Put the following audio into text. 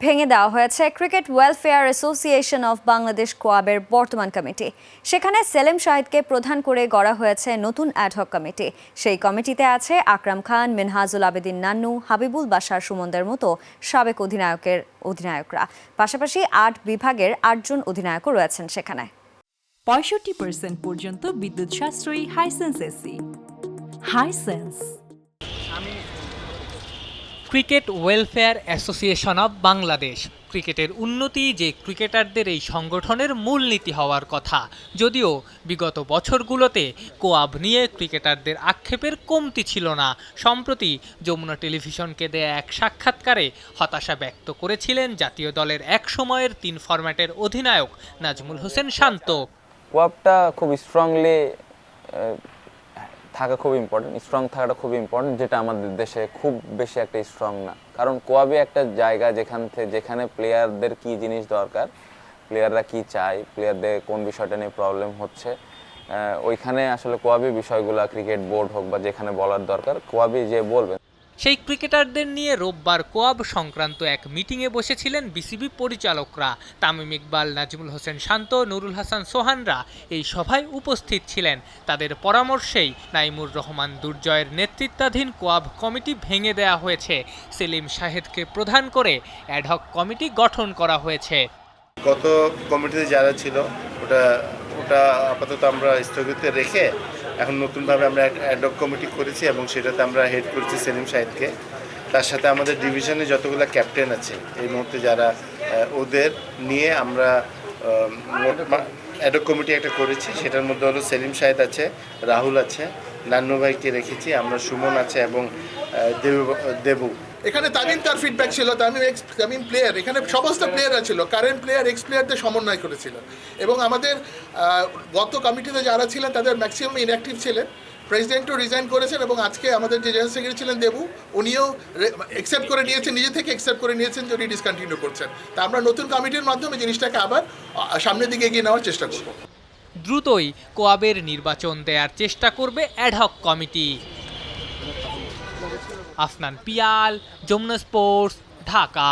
ভেঙে দেওয়া হয়েছে cricket welfare association of Bangladesh কোয়াবের বর্তমান কমিটি। সেখানে সেলিম শাহিদকে প্রধান করে গড়া হয়েছে নতুন অ্যাডহক কমিটি। সেই কমিটিতে আছে আকরাম খান, মিনহাজুল আবেদিন নান্নু, হাবিবুল বাশার, সুমনদের মতো সাবেক অধিনায়কের অধিনায়করা। পাশাপাশি আট বিভাগের আটজন অধিনায়কও রয়েছেন সেখানে। পঁয়ষট্টি পর্যন্ত বিদ্যুৎ সাশ্রয়ী Hisense AC Hisense cricket welfare association of Bangladesh. ক্রিকেটের উন্নতি যে ক্রিকেটারদের এই সংগঠনের মূলনীতি হওয়ার কথা। যদিও বিগত বছরগুলোতে কোয়াব নিয়ে ক্রিকেটারদের আক্ষেপের কমতি ছিল না। সম্প্রতি যমুনা টেলিভিশনকে দেয়া এক সাক্ষাৎকারে হতাশা ব্যক্ত করেছিলেন জাতীয় দলের এক সময়ের তিন ফরম্যাটের অধিনায়ক নাজমুল হোসেন শান্ত। কোয়াবটা খুব স্ট্রংলি থাকা খুব ইম্পর্টেন্ট স্ট্রং থাকাটা খুব ইম্পর্টেন্ট যেটা আমাদের দেশে খুব বেশি একটা স্ট্রং না। কারণ কোয়াবে একটা জায়গা যেখান থেকে যেখানে প্লেয়ারদের কি জিনিস দরকার প্লেয়াররা কি চায় প্লেয়ারদের কোন বিষয়টা নিয়ে প্রবলেম হচ্ছে ওইখানে আসলে কোয়াবি বিষয়গুলো ক্রিকেট বোর্ড হোক বা যেখানে বলার দরকার, কোয়াবি যে বলবে সেই ক্রিকেটারদের নিয়ে রোববার কোয়াব সংক্রান্ত এক মিটিংয়ে বসেছিলেন বিসিবি পরিচালকরা। তামিম ইকবাল, নাজিমুল হোসেন শান্ত, নুরুল হাসান সোহানরা এই সভায় উপস্থিত ছিলেন। তাদের পরামর্শেই নাইমুর রহমান দুর্জয়ের নেতৃত্বাধীন কোয়াব কমিটি ভেঙে দেয়া হয়েছে। সেলিম শাহেদকে প্রধান করে অ্যাডহক কমিটি গঠন করা হয়েছে। গত কমিটিতে যারা ছিল, ওটা ওটা আপাতত আমরা স্থগিত রেখে এখন নতুনভাবে আমরা অ্যাডক কমিটি করেছি এবং সেটাতে আমরা হেড করেছি সেলিম সাহেদকে। তার সাথে আমাদের ডিভিশনে যতগুলো ক্যাপ্টেন আছে, এই মুহূর্তে যারা ওদের নিয়ে আমরা অ্যাডক কমিটি একটা করেছি। সেটার মধ্যে হলো সেলিম সাহেদ আছে, রাহুল আছে নান্নু ভাইকে রেখেছি, আমরা সুমন আছে এবং দেবু দেবু। এখানে তামিম তার ফিডব্যাক ছিল, তামিম এক্স তামিম প্লেয়ার এখানে সমস্ত প্লেয়াররা ছিল কারেন্ট প্লেয়ার এক্স প্লেয়ারদের সমন্বয় করেছিল। এবং আমাদের গত কমিটিতে যারা ছিলেন, তাদের ম্যাক্সিমাম ইনঅ্যাক্টিভ ছিলেন। প্রেসিডেন্টও রিজাইন করেছেন এবং আজকে আমাদের যে জেনারেল সেক্রেটারি ছিলেন দেবু, উনিও অ্যাকসেপ্ট করে নিয়েছেন, নিজে থেকে অ্যাকসেপ্ট করে নিয়েছেন যে উনি ডিসকন্টিনিউ করছেন। তা আমরা নতুন কমিটির মাধ্যমে জিনিসটাকে আবার সামনের দিকে এগিয়ে নেওয়ার চেষ্টা করব। দ্রুতই কোয়াবের নির্বাচন দেওয়ার চেষ্টা করবে ad hoc committee Afnan Piyal Jamuna sports Dhaka.